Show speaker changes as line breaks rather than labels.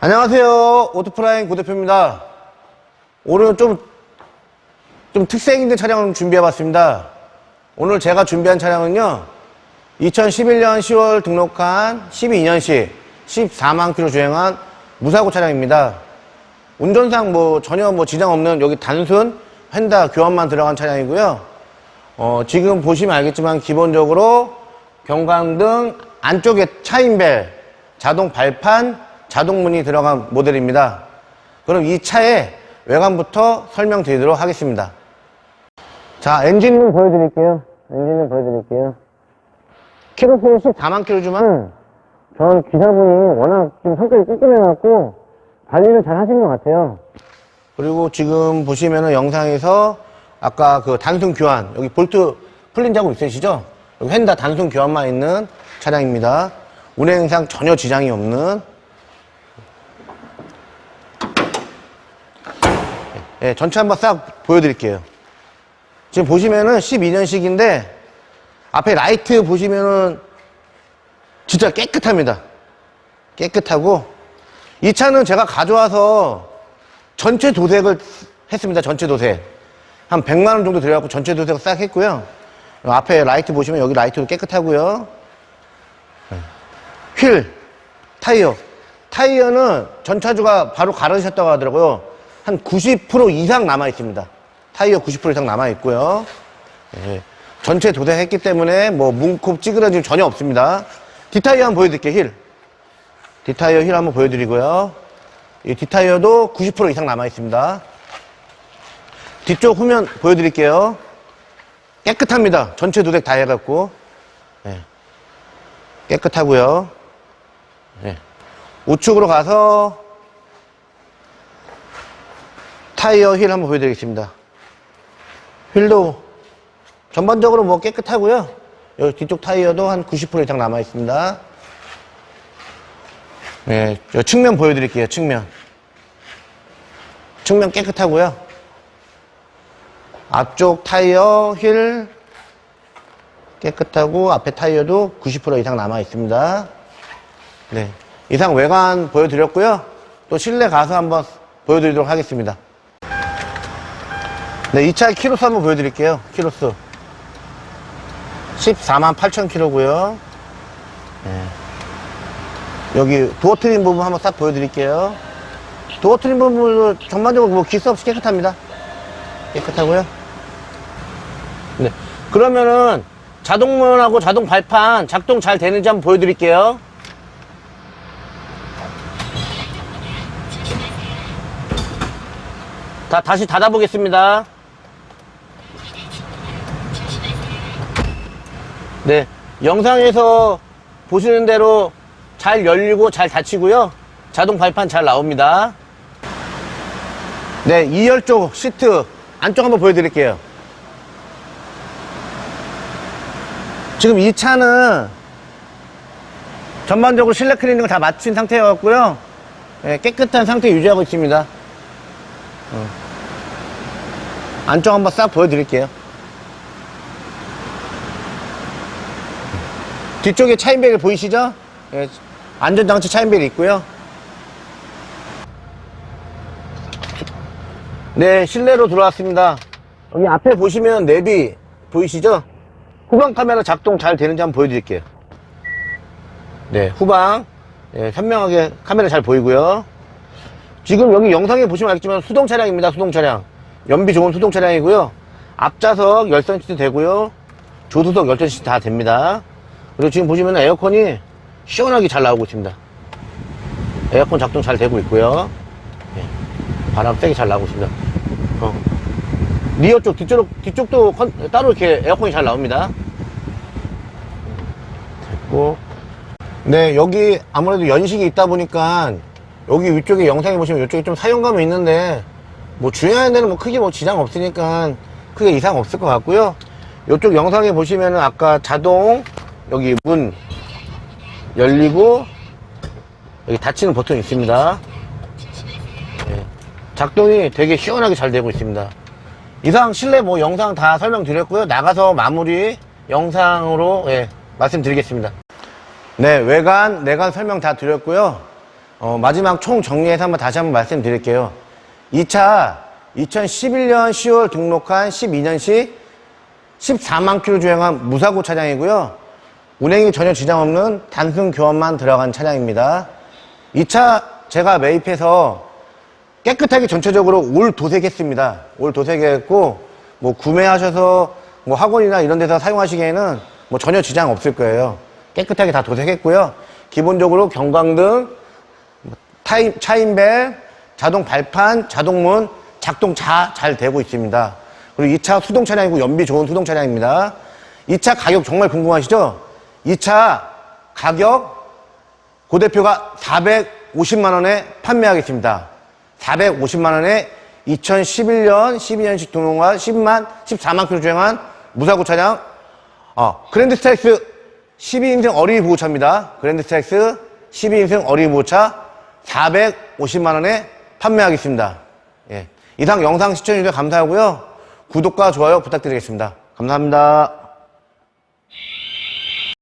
안녕하세요. 오토프라인 고대표입니다. 오늘은 좀, 좀 특색 있는 차량을 준비해봤습니다. 오늘 제가 준비한 차량은요, 2011년 10월 등록한 12년식 14만 킬로 주행한 무사고 차량입니다. 운전상 뭐 전혀 뭐 지장 없는 여기 단순 휀다 교환만 들어간 차량이고요. 어, 지금 보시면 알겠지만 기본적으로 경광등 안쪽에 차인벨, 자동 발판, 자동 문이 들어간 모델입니다. 그럼 이 차의 외관부터 설명드리도록 하겠습니다. 자, 엔진룸 보여드릴게요. 엔진룸 보여드릴게요. 키로수는 14만 킬로지만 전 기사분이 워낙 지금 성격이 꼼꼼해갖고 관리를 잘 하신 것 같아요. 그리고 지금 보시면은 영상에서 아까 그 단순 교환 여기 볼트 풀린 자국 있으시죠? 여기 휀다 단순 교환만 있는 차량입니다. 운행상 전혀 지장이 없는 예, 전체 한번 싹 보여드릴게요. 지금 보시면은 12년식인데 앞에 라이트 보시면은 진짜 깨끗합니다. 깨끗하고 이 차는 제가 가져와서 전체 도색을 했습니다. 전체 도색. 한 100만 원 정도 들여갖고 전체 도색을 싹 했고요. 앞에 라이트 보시면 여기 라이트도 깨끗하고요. 휠, 타이어. 타이어는 전차주가 바로 갈아주셨다고 하더라고요. 한 90% 이상 남아 있습니다. 타이어 90% 이상 남아 있고요. 예, 전체 도색했기 때문에 뭐 뭉콕 찌그러짐 전혀 없습니다. 뒷타이어 한번 보여드릴게요. 힐. 뒷타이어 힐 한번 보여드리고요. 이 뒷타이어도 90% 이상 남아 있습니다. 뒤쪽 후면 보여드릴게요. 깨끗합니다. 전체 도색 다 해갖고. 예. 깨끗하고요. 예. 우측으로 가서 타이어 힐 한번 보여드리겠습니다. 휠도 전반적으로 뭐 깨끗하고요. 여기 뒤쪽 타이어도 한 90% 이상 남아 있습니다. 네, 저 측면 보여드릴게요. 측면. 측면 깨끗하고요. 앞쪽 타이어 휠 깨끗하고 앞에 타이어도 90% 이상 남아 있습니다. 네, 이상 외관 보여드렸고요. 또 실내 가서 한번 보여드리도록 하겠습니다. 네, 이 차의 키로수 한번 보여드릴게요. 키로수. 14만 8천 킬로고요. 네. 여기 도어 트림 부분 한번 싹 보여드릴게요. 도어 트림 부분은 전반적으로 뭐 기스 없이 깨끗합니다. 깨끗하고요. 네. 그러면은 자동문하고 자동 발판 작동 잘 되는지 한번 보여드릴게요. 다 다시 닫아보겠습니다. 네, 영상에서 보시는 대로 잘 열리고 잘 닫히고요. 자동 발판 잘 나옵니다. 네, 2열 쪽 시트 안쪽 한번 보여드릴게요. 지금 이 차는 전반적으로 실내 클리닝을 다 마친 상태였고요. 네, 깨끗한 상태 유지하고 있습니다. 어. 안쪽 한번 싹 보여드릴게요. 뒤쪽에 차인벨 보이시죠? 예, 안전장치 차인벨이 있고요. 네, 실내로 들어왔습니다. 여기 앞에 보시면 내비 보이시죠? 후방 카메라 작동 잘 되는지 한번 보여드릴게요. 네, 후방 예, 선명하게 카메라 잘 보이고요. 지금 여기 영상에 보시면 알겠지만 수동 차량입니다. 수동 차량. 연비 좋은 수동 차량이고요. 앞좌석 열선 시트 되고요. 조수석 열선 시트 다 됩니다. 그리고 지금 보시면 에어컨이 시원하게 잘 나오고 있습니다. 에어컨 작동 잘 되고 있고요. 예, 바람 세게 잘 나오고 있습니다. 어. 리어 쪽, 뒤쪽, 뒤쪽도 컨- 따로 이렇게 에어컨이 잘 나옵니다. 됐고. 네, 여기 아무래도 연식이 있다 보니까 여기 위쪽에 영상에 보시면 이쪽에 좀 사용감이 있는데 뭐 주행하는 데는 뭐 크게 뭐 지장 없으니까 크게 이상 없을 것 같고요. 이쪽 영상에 보시면은 아까 자동 여기 문 열리고 여기 닫히는 버튼이 있습니다. 예, 작동이 되게 시원하게 잘 되고 있습니다. 이상 실내 뭐 영상 다 설명드렸고요. 나가서 마무리 영상으로 예, 말씀드리겠습니다. 네, 외관, 내관 설명 다 드렸고요. 어, 마지막 총 정리해서 한번 다시 한번 말씀드릴게요. 이 차 2011년 10월 등록한 12년식 14만 킬로 주행한 무사고 차량이고요. 운행이 전혀 지장 없는 단순 교환만 들어간 차량입니다. 이 차 제가 매입해서 깨끗하게 전체적으로 올 도색했습니다. 올 도색했고 뭐 구매하셔서 뭐 학원이나 이런 데서 사용하시기에는 뭐 전혀 지장 없을 거예요. 깨끗하게 다 도색했고요. 기본적으로 경광등, 타임, 차임벨, 자동 발판, 자동문 작동 다잘 되고 있습니다. 그리고 이 차 수동 차량이고 연비 좋은 수동 차량입니다. 이 차 가격 정말 궁금하시죠? 이 차 가격 고 대표가 450만 원에 판매하겠습니다. 450만 원에 2011년 12년식 등록한 10만 14만 킬로 주행한 무사고 차량 어, 그랜드 스타렉스 12인승 어린이 보호차입니다. 그랜드 스타렉스 12인승 어린이 보호차 450만 원에 판매하겠습니다. 예. 이상 영상 시청해주셔서 감사하고요. 구독과 좋아요 부탁드리겠습니다. 감사합니다.